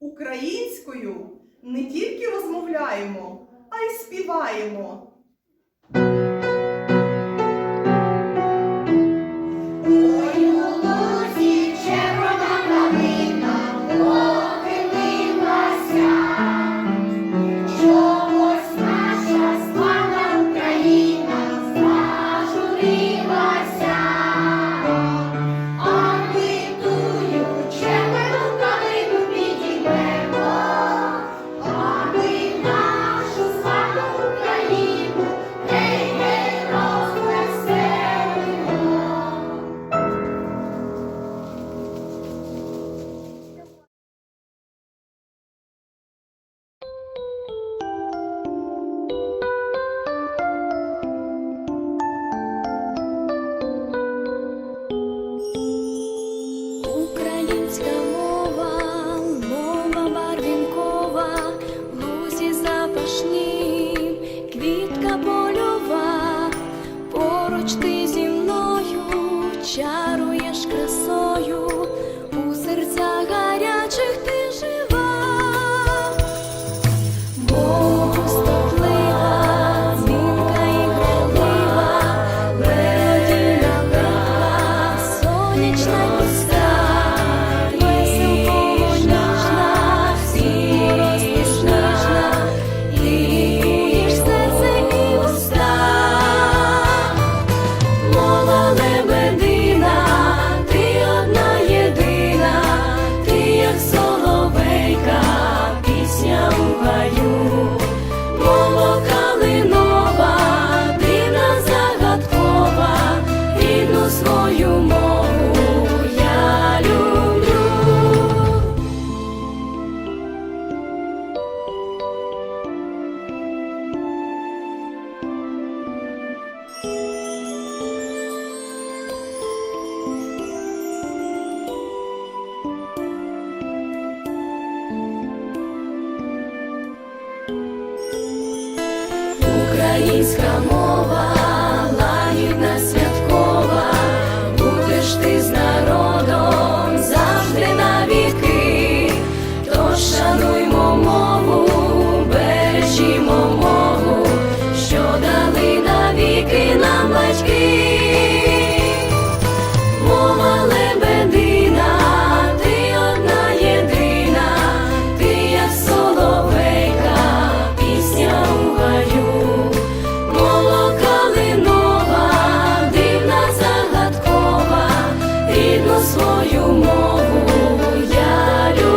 Українською не тільки розмовляємо, а й співаємо. Чогось наша славна Україна, слажу чаруєш красою у серцях гарячих ти жива, Богу стоплива, дзвінка і грайлива, медіна права, сонячна. українська мова, лагідна святкова, будеш ти з народом завжди на віки, то шануймо мову, бережімо мову. свою мову я люблю.